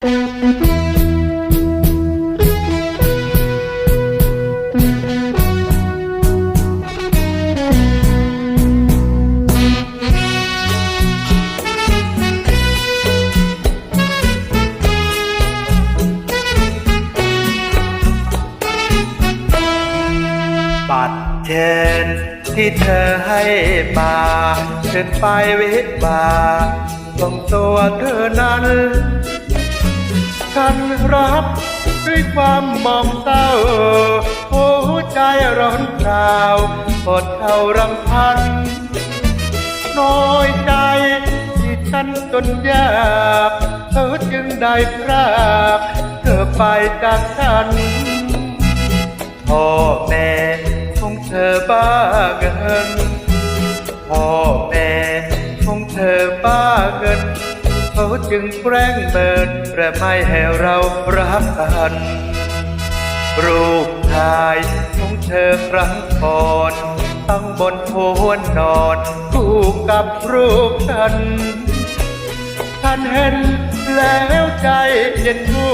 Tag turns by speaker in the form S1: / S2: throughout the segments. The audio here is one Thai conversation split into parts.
S1: บัตรเชนที่เธอให้มาเชิญไปวิบาส่งตัวเธอนั้น ฉันรับด้วยความหมองเศร้าหัวใจร้อนเปล่าอดเข้ารำพัน น้อยใจที่ฉันจนยากเธอจึงได้พรากเธอไปจากฉันพ่อแม่คงเธอบ้าเงินพ่อแม่คงเธอบ้าเงิน เขาจึงแกล้งเบิดและไม่ให้เรารักกัน รูปถ่ายของเธอครั้งก่อนตั้งบนโพนนอนคู่กับรูปฉันท่านเห็นแล้วใจเย็นรู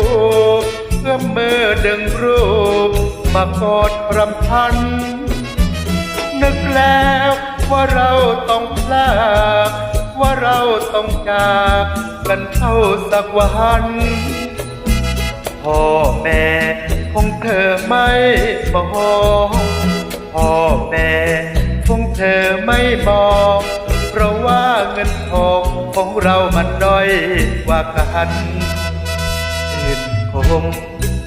S1: ปเพื่อมือดึงรูป มากอดรำพัน นึกแล้วว่าเราต้องพลาก ว่าเราต้องจากกันเข้าสักวันพ่อแม่คงเธอไม่มองพ่อแม่คงเธอไม่มองเพราะว่าเงินทองของเรามันด้อยกว่ากันชื่นคม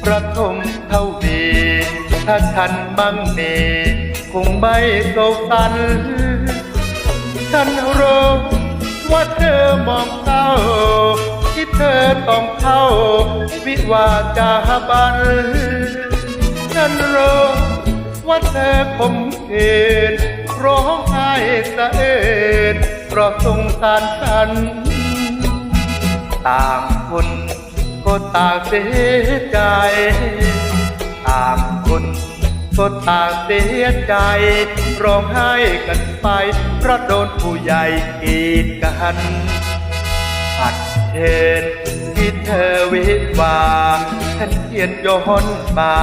S1: ประทมเท่าดีถ้าฉันมั่งมีคงไม่โศกสันฉันรู้ มองเศร้าที่เธอต้องเข้า วิวาจาบันฉันรู้ว่าเธอคมคืนร้องไห้สะเอินเพราะสงสารฉัน ต่างคนก็ต่างเสียใจ ต่างคนก็ต่างเสียใจ ร้องไห้กันไปเพราะโดนผู้ใหญ่กีดกัน เทนที่เธอวิวาฉันเขียนย้อนมา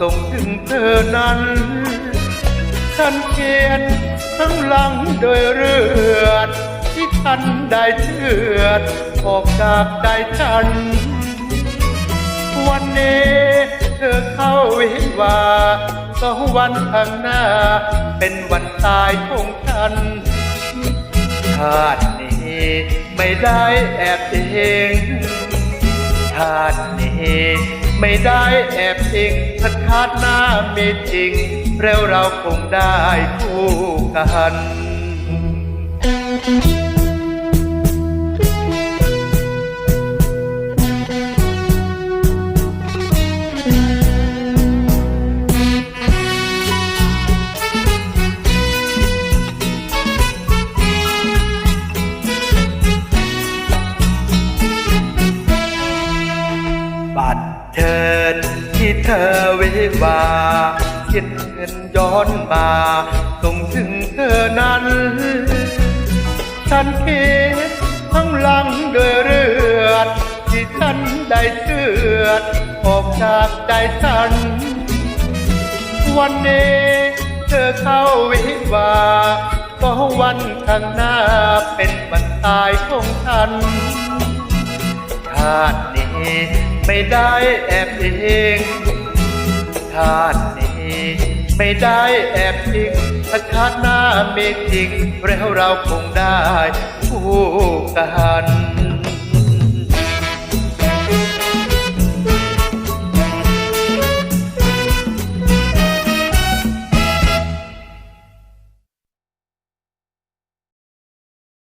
S1: ส่งถึงเธอนั้น ฉันเขียนทั้งหลังโดยเลือด ที่ฉันได้เชือด ออกจากใจฉัน วันนี้เธอเข้าวิวาสองวันข้างหน้า เป็นวันตายของฉันชาติน ไม่ได้แอบอิงชาตินี้ไม่ได้แอบอิงถ้าชาติหน้ามีจริง แล้วเราคงได้คู่กัน เธอวิวาเขียนเงินย้อนมาส่งถึงเธอนั้น ฉันเขียนทั้งหลังด้วยเลือด ที่ฉันได้เชือดออกจากใจฉัน วันนี้เธอเข้าวิวาก็วันข้างหน้าเป็นวันตายของฉันชาตินี้ไม่ได้แอบเอง ชาตินี้ ไม่ได้แอบอิงถ้าชาติหน้ามีจริงแล้วเราคงได้คู่กัน